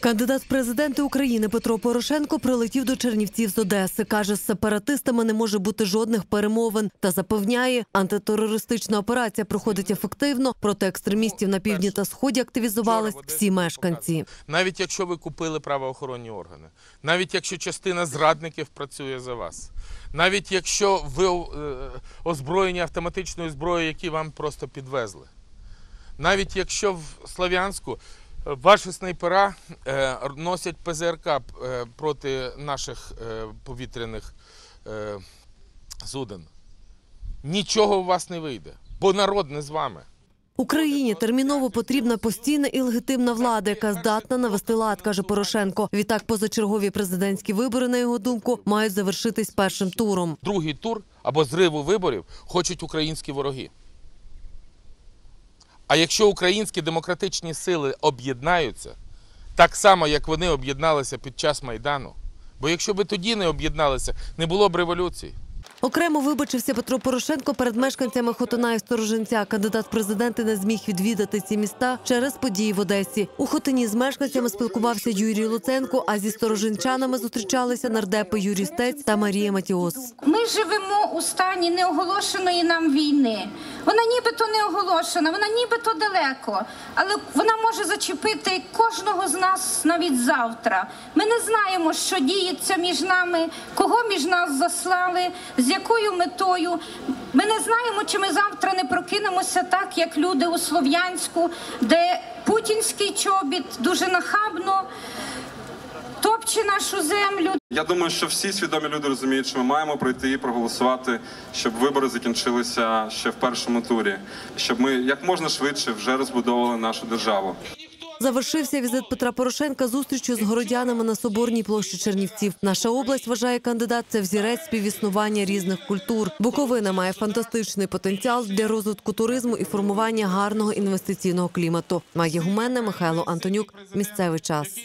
Кандидат в президенти України Петро Порошенко прилетів до Чернівців з Одеси. Каже, з сепаратистами не може бути жодних перемовин та запевняє, антитерористична операція проходить ефективно. Проти екстремістів на півдні та сході активізувались всі мешканці. Навіть якщо ви купили правоохоронні органи, навіть якщо частина зрадників працює за вас, навіть якщо ви е, озброєні автоматичною зброєю, які вам просто підвезли, навіть якщо в Слов'янську ваші снайпера е, носять ПЗРК е, проти наших е, повітряних суден, нічого у вас не вийде, бо народ не з вами. Україні терміново потрібна постійна і легітимна влада, яка здатна навести лад, каже Порошенко. Відтак, позачергові президентські вибори, на його думку, мають завершитись першим туром. другий тур або зриву виборів хочуть українські вороги. А якщо українські демократичні сили об'єднаються, так само, як вони об'єдналися під час Майдану, бо якщо би тоді не об'єдналися, не було б революції. Окремо вибачився Петро Порошенко перед мешканцями Хотина і Сторожинця. Кандидат президенти не зміг відвідати ці міста через події в Одесі. У Хотині з мешканцями спілкувався Юрій Луценко, а зі сторожинчанами зустрічалися нардепи Юрій Стець та Марія Матіос. Ми живемо у стані неоголошеної нам війни. Вона нібито не оголошена, вона нібито далеко, але вона може зачепити кожного з нас навіть завтра. Ми не знаємо, що діється між нами, кого між нас заслали, з якою метою. Ми не знаємо, чи ми завтра не прокинемося так, як люди у Слов'янську, де путінський чобіт дуже нахабно топче нашу землю, Я думаю, що всі свідомі люди розуміють, що ми маємо пройти і проголосувати, щоб вибори закінчилися ще в першому турі, щоб ми як можна швидше вже розбудовували нашу державу. Завершився візит Петра Порошенка зустрічю з городянами на Соборній площі Чернівців. Наша область вважає кандидат це взірець співіснування різних культур. Буковина має фантастичний потенціал для розвитку туризму і формування гарного інвестиційного клімату. Має гуменне Михайло Антонюк. Місцевий час.